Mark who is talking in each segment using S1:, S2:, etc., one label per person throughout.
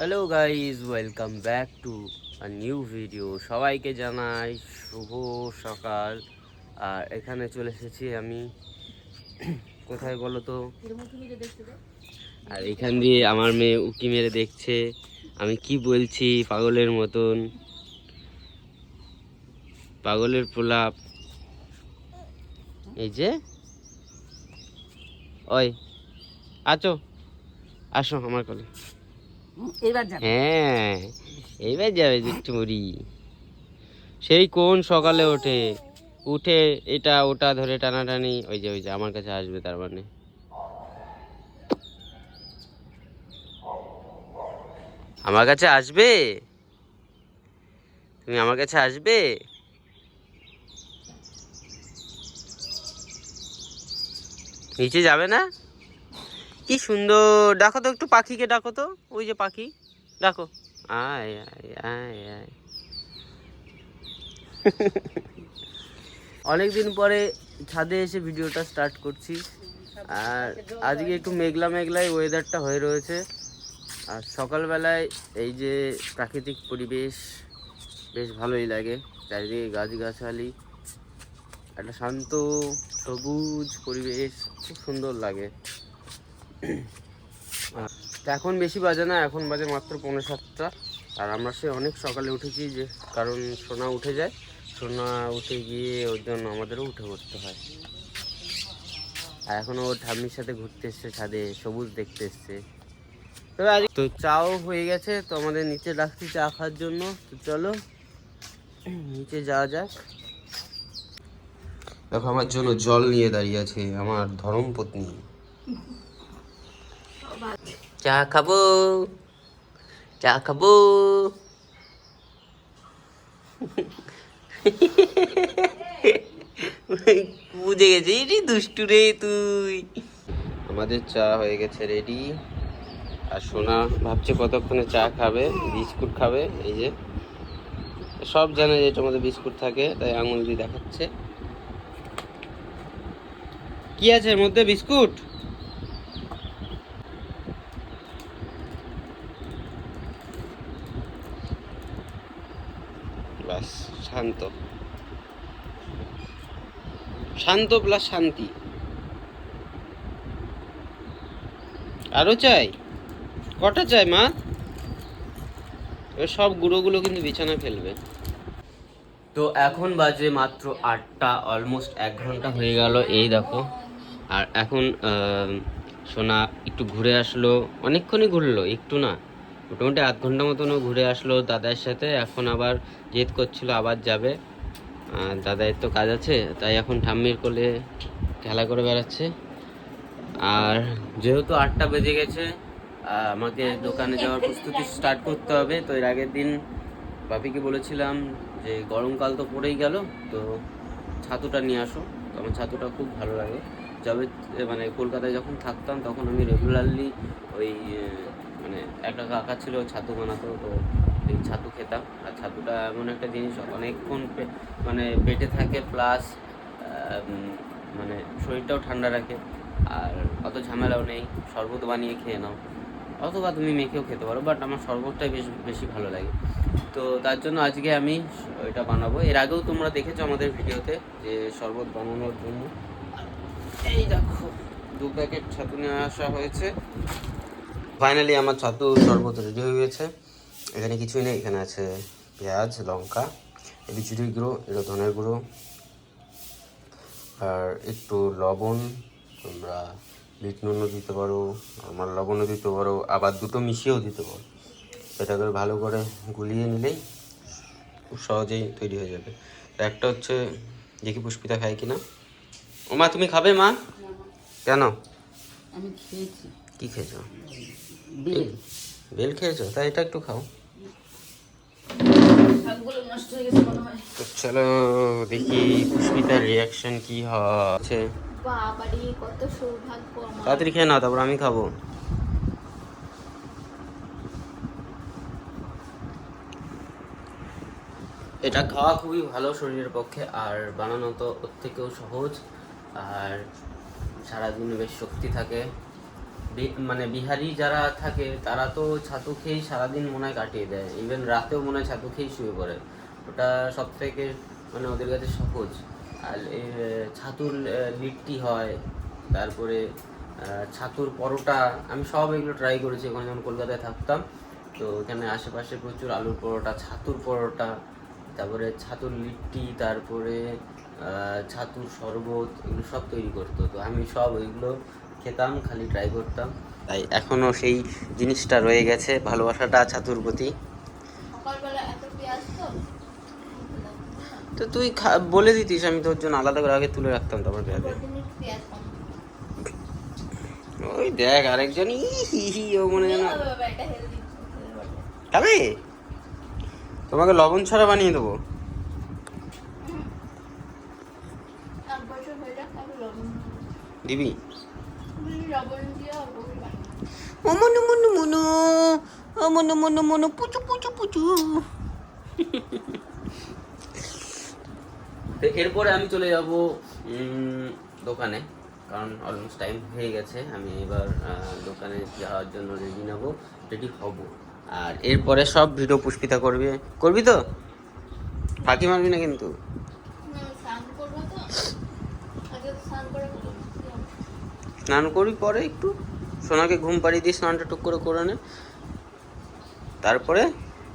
S1: hello guys welcome back to a new video সবাইকে জানাই শুভ সকাল আর এখানে চলে এসেছি আমি কোথায় বলো তো আর এখান দিয়ে আমার মেয়ে উকি মেরে দেখছে আমি কি বলছি পাগলের মতন পাগলের প্রলাপ এই যে ওই আছো আসো আমার কলে হ্যাঁ এইবার যাবে দুষ্টুমুড়ি সেই কোন সকালে ওঠে উঠে এটা ওটা ধরে টানাটানি ওই যে ওই যে আমার কাছে আসবে তার মানে আমার কাছে আসবে তুমি আমার কাছে আসবে নিচে যাবে না কি সুন্দর ডাকো তো একটু পাখিকে ডাকো তো ওই যে পাখি ডাকো আয় আয় আয় আয় অনেকদিন পরে ছাদে এসে ভিডিওটা স্টার্ট করছি আর আজকে একটু মেঘলা মেঘলায় ওয়েদারটা হয়ে রয়েছে আর সকালবেলায় এই যে প্রাকৃতিক পরিবেশ বেশ ভালোই লাগে চারিদিকে গাছগাছালি একটা শান্ত সবুজ পরিবেশ খুব সুন্দর লাগে এখন বেশি বাজে না এখন বাজে মাত্র পনেরো সাতটা আর আমরা সে অনেক সকালে উঠেছি যে কারণ সোনা উঠে যায় সোনা উঠে গিয়ে ওর জন্য আমাদেরও উঠে পড়তে হয় আর এখনও ওর ঠাম্মির সাথে ঘুরতে এসছে ছাদে সবুজ দেখতে এসছে তবে আজ তো চাও হয়ে গেছে তো আমাদের নিচে রাখছি চা খাওয়ার জন্য তো চলো নিচে যাওয়া যাক দেখো আমার জন্য জল নিয়ে দাঁড়িয়ে আছে আমার ধরম পত্নী চা খাবো চা খাবো বুঝে গেছে রে দুষ্টু রে তুই আমাদের চা হয়ে গেছে রেডি আর সোনা ভাবছে কতক্ষণে চা খাবে বিস্কুট খাবে এই যে সব জানে যে এটার মধ্যে বিস্কুট থাকে তাই আঙুল দিয়ে দেখাচ্ছে কি আছে এর মধ্যে বিস্কুট শান্ত শান্ত প্লাস শান্তি আরও চাই কটা চাই মা এবার সব গুঁড়োগুলো কিন্তু বিছানা ফেলবে তো এখন বাজে মাত্র আটটা অলমোস্ট এক ঘন্টা হয়ে গেল এই দেখো আর এখন সোনা একটু ঘুরে আসলো অনেকক্ষণই ঘুরলো একটু না মোটামুটি আধ ঘন্টা মতন ঘুরে আসলো দাদার সাথে এখন আবার জেদ করছিল আবার যাবে দাদার তো কাজ আছে তাই এখন ঠাম্মির কোলে খেলা করে বেড়াচ্ছে আর যেহেতু আটটা বেজে গেছে আমাকে দোকানে যাওয়ার প্রস্তুতি স্টার্ট করতে হবে তো এর আগের দিন বাপিকে বলেছিলাম যে গরমকাল তো পড়েই গেল তো ছাতুটা নিয়ে আসো তো আমার ছাতুটা খুব ভালো লাগে যবে মানে কলকাতায় যখন থাকতাম তখন আমি রেগুলারলি ওই মানে একটা কাকা ছিল ছাতু বানাতো তো এই ছাতু খেতাম আর ছাতুটা এমন একটা জিনিস অনেকক্ষণ মানে পেটে থাকে প্লাস মানে শরীরটাও ঠান্ডা রাখে আর অত ঝামেলাও নেই শরবত বানিয়ে খেয়ে নাও অথবা তুমি মেখেও খেতে পারো বাট আমার শরবতটাই বেশ বেশি ভালো লাগে তো তার জন্য আজকে আমি ওইটা বানাবো এর আগেও তোমরা দেখেছো আমাদের ভিডিওতে যে শরবত বানানোর জন্য এই দেখো দু প্যাকেট ছাতু নিয়ে আসা হয়েছে ফাইনালি আমার ছাতু শরবত রেডি হয়ে গেছে এখানে কিছুই নেই এখানে আছে পেঁয়াজ লঙ্কা বিচুরির গুঁড়ো এটা ধনের গুঁড়ো আর একটু লবণ তোমরা বিট নুনও দিতে পারো আমার লবণও দিতে পারো আবার দুটো মিশিয়েও দিতে পারো এটা করে ভালো করে গুলিয়ে নিলেই খুব সহজেই তৈরি হয়ে যাবে একটা হচ্ছে দেখি পুষ্পিতা খায় কিনা ও মা তুমি খাবে মা কেন
S2: আমি খেয়েছি কী খেয়েছো বেল
S1: বেল খেয়েছো তাই এটা একটু খাও তো চলো দেখি পুষ্পিতার রিয়াকশন কি হচ্ছে তাড়াতাড়ি খেয়ে নাও তারপর আমি খাবো এটা খাওয়া খুবই ভালো শরীরের পক্ষে আর বানানো তো ওর থেকেও সহজ আর সারাদিন বেশ শক্তি থাকে মানে বিহারি যারা থাকে তারা তো ছাতু খেয়েই সারাদিন মনে হয় কাটিয়ে দেয় ইভেন রাতেও মনে হয় ছাতু খেয়েই শুয়ে পড়ে ওটা সব থেকে মানে ওদের কাছে সহজ আর ছাতুর লিট্টি হয় তারপরে ছাতুর পরোটা আমি সব এগুলো ট্রাই করেছি ওখানে যখন কলকাতায় থাকতাম তো এখানে আশেপাশে প্রচুর আলুর পরোটা ছাতুর পরোটা তারপরে ছাতুর লিট্টি তারপরে ছাতুর শরবত এগুলো সব তৈরি করতো তো আমি সব ওইগুলো খেতাম খালি ট্রাই করতাম তাই এখনও সেই জিনিসটা রয়ে গেছে ভালোবাসাটা ছাতুর প্রতি তো তুই বলে দিতিস আমি তোর জন্য আলাদা করে আগে তুলে রাখতাম তারপর পেঁয়াজে ওই দেখ আরেকজন হি ও মনে যেন তোমাকে লবণ ছাড়া বানিয়ে দেবো দিবি 어머 너무 너무 너 어머 너무 너무 너 뿌쭈 뿌쭈 뿌쭈 এরপরে আমি চলে যাব দোকানে কারণ অলমোস্ট টাইম হয়ে গেছে আমি এবার দোকানে যাওয়ার জন্য রেডি নেব রেডি হব আর এরপরে সব ভিডিও পুষ্পিতা করবে করবি তো ফাঁকি মারবি না কিন্তু স্নান করি পরে একটু সোনাকে ঘুম পাড়িয়ে দিয়ে স্নানটা টুক করে করে নে তারপরে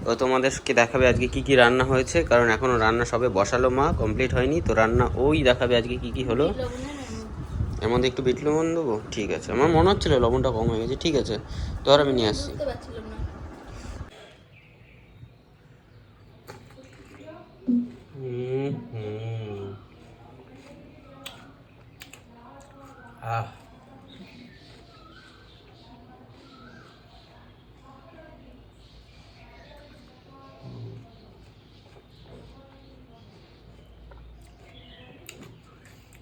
S1: ও তোমাদেরকে দেখাবে আজকে কি কি রান্না হয়েছে কারণ এখনও রান্না সবে বসালো মা কমপ্লিট হয়নি তো রান্না ওই দেখাবে আজকে কি কি হলো এমন একটু বিট লবণ দেবো ঠিক আছে আমার মনে হচ্ছিলো লবণটা কম হয়ে গেছে ঠিক আছে তো আর আমি নিয়ে আসছি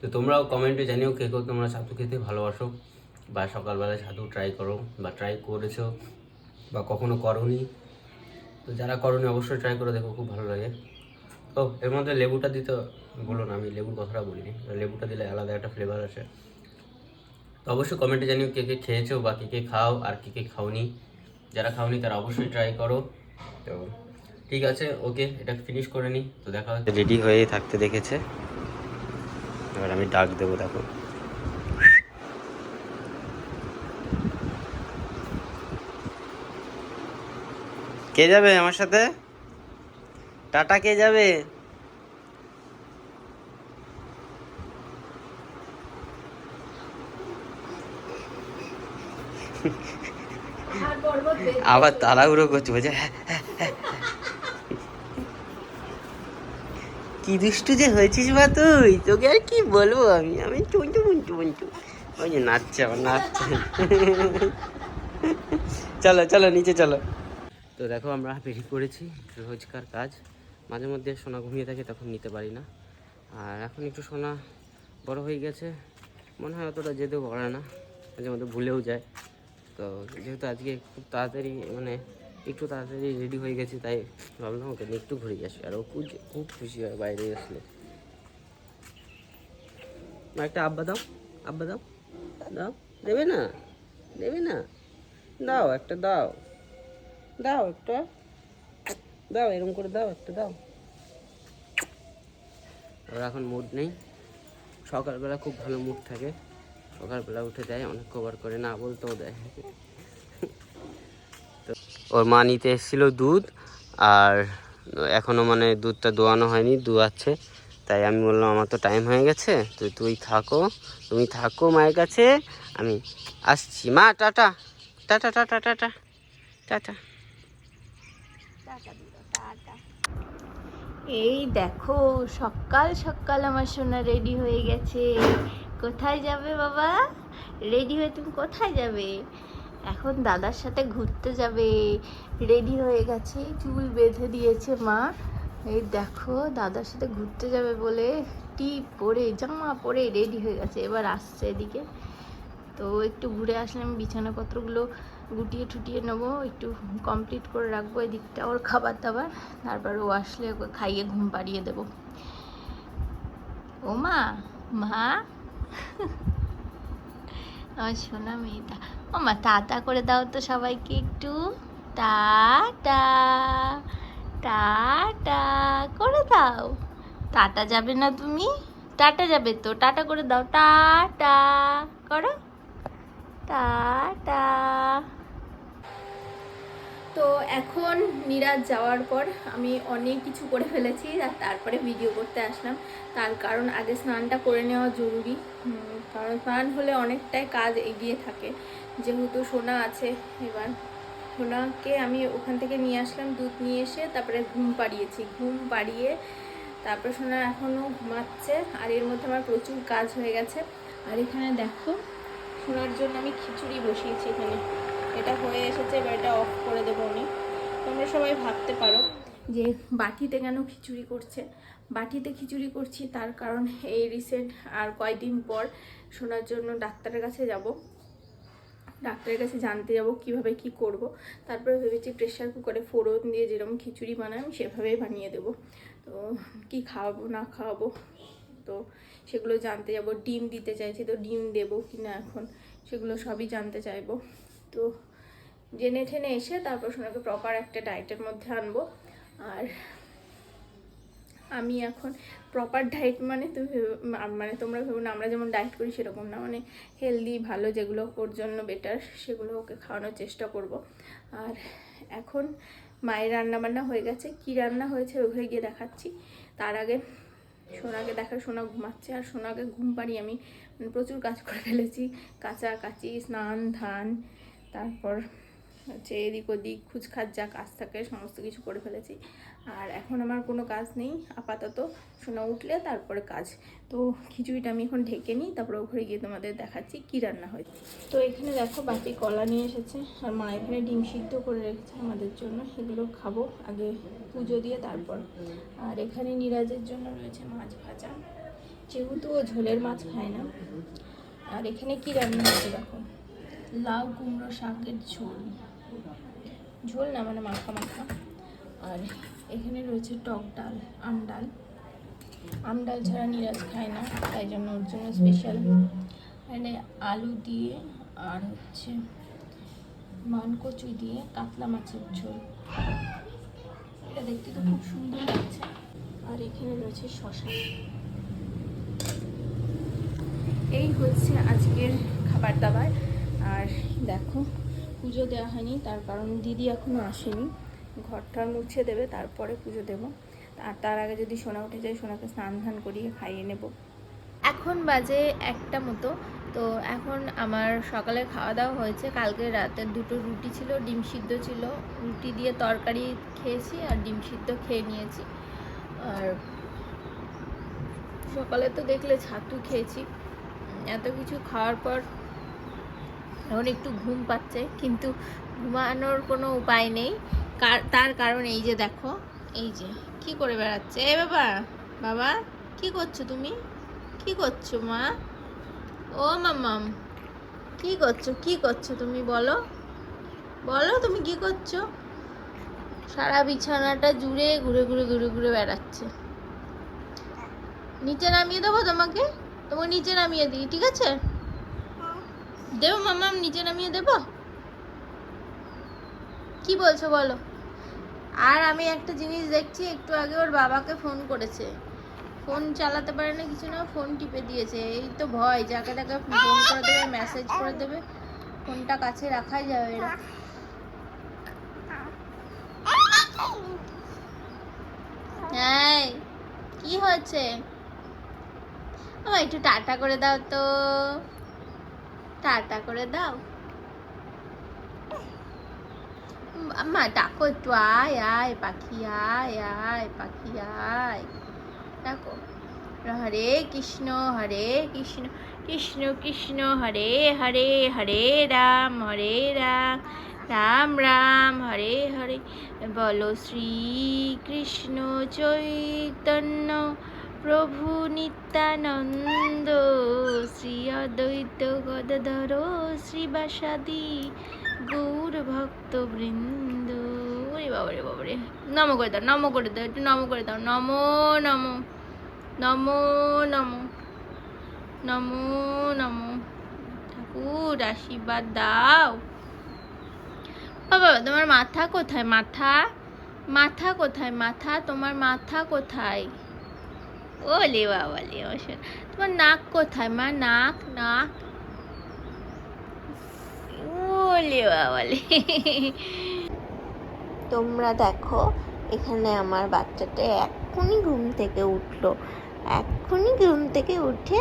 S1: তো তোমরাও কমেন্টে জানিও কে কেউ তোমরা ছাতু খেতে ভালোবাসো বা সকালবেলা ছাতু ট্রাই করো বা ট্রাই করেছো বা কখনো করনি তো যারা করনি অবশ্যই ট্রাই করে দেখো খুব ভালো লাগে তো এর মধ্যে লেবুটা দিতে বলো না আমি লেবুর কথাটা বলিনি লেবুটা দিলে আলাদা একটা ফ্লেভার আছে তো অবশ্যই কমেন্টে জানিও কে কে খেয়েছো বা কে কে খাও আর কে কে খাওনি যারা খাওনি তারা অবশ্যই ট্রাই করো তো ঠিক আছে ওকে এটা ফিনিশ করে নিই তো দেখা রেডি হয়ে থাকতে দেখেছে এবার আমি ডাক দেবো দেখো কে যাবে আমার সাথে টাটা কে যাবে
S2: আবার তাড়াহুড়ো করছে বলছে হ্যাঁ হ্যাঁ, হ্যাঁ
S1: কি দুষ্টু যে হয়েছিস বা তুই তোকে আর কি বলবো আমি আমি চুঞ্চু মুঞ্চু মুঞ্চু ওই যে নাচছে আমার নাচছে চলো চলো নিচে চলো তো দেখো আমরা বেরিয়ে পড়েছি রোজকার কাজ মাঝে মধ্যে সোনা ঘুমিয়ে থাকে তখন নিতে পারি না আর এখন একটু সোনা বড় হয়ে গেছে মনে হয় অতটা যেতেও পারে না মাঝে মধ্যে ভুলেও যায় তো যেহেতু আজকে খুব তাড়াতাড়ি মানে একটু তাড়াতাড়ি রেডি হয়ে গেছি তাই ভাবলাম ওকে নিয়ে একটু ঘুরে আসি আর ও খুব খুব খুশি হয় বাইরে আসলে একটা আব্বা দাও আব্বা দাও দাও দেবে না দেবে না দাও একটা দাও দাও একটা দাও এরকম করে দাও একটা দাও আর এখন মুড নেই সকালবেলা খুব ভালো মুড থাকে সকালবেলা উঠে দেয় অনেক কভার করে না বলতেও দেয় ওর মা নিতে এসেছিলো দুধ আর এখনও মানে দুধটা দোয়ানো হয়নি দুয়াচ্ছে তাই আমি বললাম আমার তো টাইম হয়ে গেছে তো তুই থাকো তুমি থাকো মায়ের কাছে আমি আসছি মা tata tata tata tata tata
S3: এই দেখো সকাল সকাল আমার সোনা রেডি হয়ে গেছে কোথায় যাবে বাবা রেডি হয়ে তুমি কোথায় যাবে এখন দাদার সাথে ঘুরতে যাবে রেডি হয়ে গেছে চুল বেঁধে দিয়েছে মা এই দেখো দাদার সাথে ঘুরতে যাবে বলে টিপ পরে জামা পরে রেডি হয়ে গেছে এবার আসছে এদিকে তো একটু ঘুরে আসলাম বিছানাপত্রগুলো গুটিয়ে ঠুটিয়ে নেবো একটু কমপ্লিট করে রাখবো এদিকটা ওর খাবার দাবার তারপর ও আসলে খাইয়ে ঘুম পাড়িয়ে দেবো ও মা মা আমার সোনা মেয়েটা ও মা টাটা করে দাও তো সবাইকে একটু টাটা টাটা করে দাও টাটা যাবে না তুমি টাটা যাবে তো টাটা করে দাও টাটা করো টাটা
S4: তো এখন নিরাজ যাওয়ার পর আমি অনেক কিছু করে ফেলেছি আর তারপরে ভিডিও করতে আসলাম তার কারণ আগে স্নানটা করে নেওয়া জরুরি কারণ পান হলে অনেকটাই কাজ এগিয়ে থাকে যেহেতু সোনা আছে এবার সোনাকে আমি ওখান থেকে নিয়ে আসলাম দুধ নিয়ে এসে তারপরে ঘুম পাড়িয়েছি ঘুম পাড়িয়ে তারপরে সোনা এখনও ঘুমাচ্ছে আর এর মধ্যে আমার প্রচুর কাজ হয়ে গেছে আর এখানে দেখো সোনার জন্য আমি খিচুড়ি বসিয়েছি এখানে এটা হয়ে এসেছে এবার এটা অফ করে দেবো আমি তোমরা সবাই ভাবতে পারো যে বাটিতে কেন খিচুড়ি করছে বাটিতে খিচুড়ি করছি তার কারণ এই রিসেন্ট আর কয়দিন পর শোনার জন্য ডাক্তারের কাছে যাব ডাক্তারের কাছে জানতে যাব কিভাবে কি করব তারপরে ভেবেছি প্রেশার কুকারে ফোড়ন দিয়ে যেরকম খিচুড়ি বানাই আমি সেভাবেই বানিয়ে দেব তো কি খাওয়াবো না খাওয়াবো তো সেগুলো জানতে যাব ডিম দিতে চাইছি তো ডিম দেবো কি না এখন সেগুলো সবই জানতে চাইবো তো জেনে ঠেনে এসে তারপর সোনাকে প্রপার একটা ডায়েটের মধ্যে আনবো আর আমি এখন প্রপার ডায়েট মানে তুমি মানে তোমরা ভেবো না আমরা যেমন ডায়েট করি সেরকম না মানে হেলদি ভালো যেগুলো ওর জন্য বেটার সেগুলো ওকে খাওয়ানোর চেষ্টা করব আর এখন মায়ের রান্না বান্না হয়ে গেছে কি রান্না হয়েছে ওখানে গিয়ে দেখাচ্ছি তার আগে সোনাকে দেখা সোনা ঘুমাচ্ছে আর সোনাকে ঘুম পাড়ি আমি প্রচুর কাজ করে ফেলেছি কাঁচা কাচি স্নান ধান তারপর হচ্ছে এদিক ওদিক খুচখাচ যা কাজ থাকে সমস্ত কিছু করে ফেলেছি আর এখন আমার কোনো কাজ নেই আপাতত সোনা উঠলে তারপরে কাজ তো খিচুড়িটা আমি এখন ঢেকে নিই তারপরে ঘরে গিয়ে তোমাদের দেখাচ্ছি কি রান্না হয়েছে তো এখানে দেখো বাটি কলা নিয়ে এসেছে আর মা এখানে ডিম সিদ্ধ করে রেখেছে আমাদের জন্য সেগুলো খাবো আগে পুজো দিয়ে তারপর আর এখানে নিরাজের জন্য রয়েছে মাছ ভাজা যেহেতু ও ঝোলের মাছ খায় না আর এখানে কি রান্না হচ্ছে দেখো লাউ কুমড়ো শাকের ঝোল ঝোল না মানে মাখা মাখা আর এখানে রয়েছে টক ডাল আম ডাল আম ডাল ছাড়া নিরাজ খায় না তাই জন্য ওর জন্য স্পেশাল এখানে আলু দিয়ে আর হচ্ছে মানকচু দিয়ে কাতলা মাছের ঝোল এটা দেখতে তো খুব সুন্দর লাগছে আর এখানে রয়েছে শশা এই হচ্ছে আজকের খাবার দাবার আর দেখো পুজো দেওয়া হয়নি তার কারণ দিদি এখনও আসেনি ঘরটার মুছে দেবে তারপরে পুজো দেবো আর তার আগে যদি সোনা উঠে যায় সোনাকে স্নান ধান করিয়ে খাইয়ে নেব এখন বাজে একটা মতো তো এখন আমার সকালে খাওয়া দাওয়া হয়েছে কালকে রাতে দুটো রুটি ছিল ডিম সিদ্ধ ছিল রুটি দিয়ে তরকারি খেয়েছি আর ডিম সিদ্ধ খেয়ে নিয়েছি আর সকালে তো দেখলে ছাতু খেয়েছি এত কিছু খাওয়ার পর এখন একটু ঘুম পাচ্ছে কিন্তু ঘুমানোর কোনো উপায় নেই তার কারণ এই যে দেখো এই যে কি করে বেড়াচ্ছে এ বাবা বাবা কি করছো তুমি কি করছো মা ও মাম কি করছো কি করছো তুমি বলো বলো তুমি কি করছো সারা বিছানাটা জুড়ে ঘুরে ঘুরে ঘুরে ঘুরে বেড়াচ্ছে নিচে নামিয়ে দেবো তোমাকে তোমাকে নিচে নামিয়ে দিই ঠিক আছে দেবো মামাম নিচে নামিয়ে দেবো কি বলছো বলো আর আমি একটা জিনিস দেখছি একটু আগে ওর বাবাকে ফোন করেছে ফোন চালাতে পারে না কিছু না ফোন টিপে দিয়েছে এই তো ভয় যাকে তাকে ফোন করে দেবে মেসেজ করে দেবে ফোনটা কাছে রাখাই যাবে এরা হ্যাঁ কি হচ্ছে একটু টাটা করে দাও তো টাটা করে দাও আম্মা ডাকো একটু আয় আয় পাখি আয় আয় পাখি আয় ডাকো হরে কৃষ্ণ হরে কৃষ্ণ কৃষ্ণ কৃষ্ণ হরে হরে হরে রাম হরে রাম রাম রাম হরে হরে বলো শ্রী কৃষ্ণ চৈতন্য প্রভু নিত্যানন্দ অদ্বৈত গদধর শ্রীবাসাদি গৌর বৃন্দ ওরে বাবা রে বাবা রে নম করে দাও নম করে দাও একটু নম করে দাও নম নম নম নম নম নম ঠাকুর আশীর্বাদ দাও বাবা তোমার মাথা কোথায় মাথা মাথা কোথায় মাথা তোমার মাথা কোথায় ওলে বাবালে অসুর তোমার নাক কোথায় মা নাক নাক ওলে বাবালে তোমরা দেখো এখানে আমার বাচ্চাটা এক্ষুনি ঘুম থেকে উঠলো এক্ষুনি ঘুম থেকে উঠে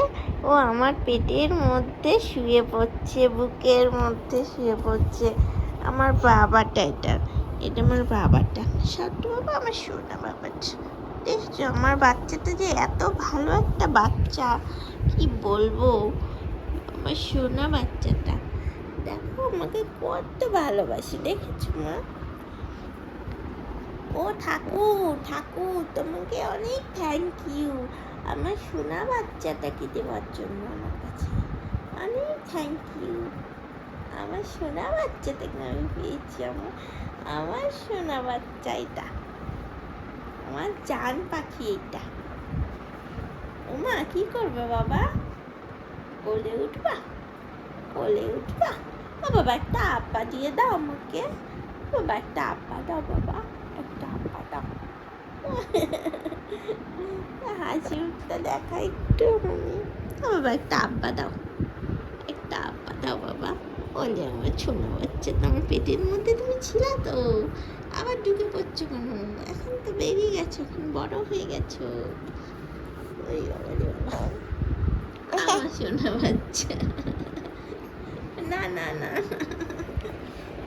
S4: ও আমার পেটের মধ্যে শুয়ে পড়ছে বুকের মধ্যে শুয়ে পড়ছে আমার বাবাটা এটা এটা আমার বাবাটা সাধু বাবা আমার সোনা বাবাটা ইস আমার বাচ্চাটা যে এত ভালো একটা বাচ্চা কি বলবো আমার সোনা বাচ্চাটা দেখো আমাকে কত ভালোবাসে দেখেছ মা ও ঠাকুর ঠাকুর তোমাকে অনেক থ্যাংক ইউ আমার সোনা বাচ্চাটাকে দেওয়ার জন্য আমার কাছে অনেক থ্যাংক ইউ আমার সোনা বাচ্চাটাকে আমি পেয়েছি আমার আমার সোনা বাচ্চা এটা আমার জান পাখি এটা ওমা কি করবে বাবা কোলে উঠবা কোলে উঠবা ও বাবা একটা আব্বা দিয়ে দাও আমাকে বাবা একটা আব্বা দাও বাবা একটা আব্বা দাও হাসি উঠতে দেখা একটু বাবা একটা আব্বা দাও একটা আব্বা দাও বলে আমার ছোটো বাচ্চা তো আমার পেটের মধ্যে তুমি ছিলা তো আবার ঢুকে পড়ছো কেন এখন তো বেরিয়ে গেছো এখন বড় হয়ে গেছো ওই আমার সোনা বাচ্চা না না না